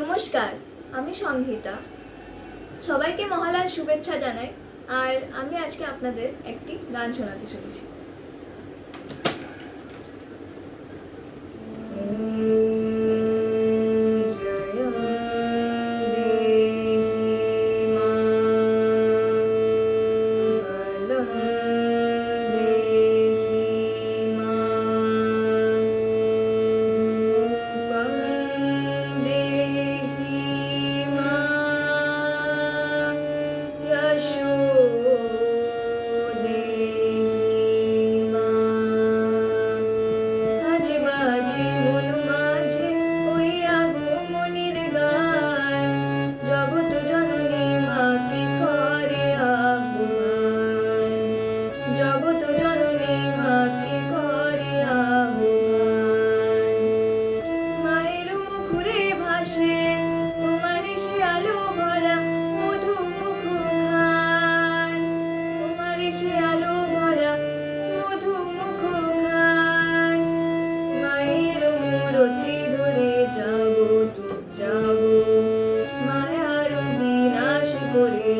নমস্কার, আমি সংহিতা সবাইকে মহালয়ার শুভেচ্ছা জানাই, আর আমি আজকে আপনাদের একটি গান শোনাতে চলেছি। জগৎ জননী মাকে করে আহ্বান। মায়ের মুখরে ভাসে, তোমার আলো ভরা মধু মুখ খান তোমার আলো ভরা মধু মুখ খান মায়ের মূরতি ধরে যাব তু যাব। মায়ার বিনাশ করে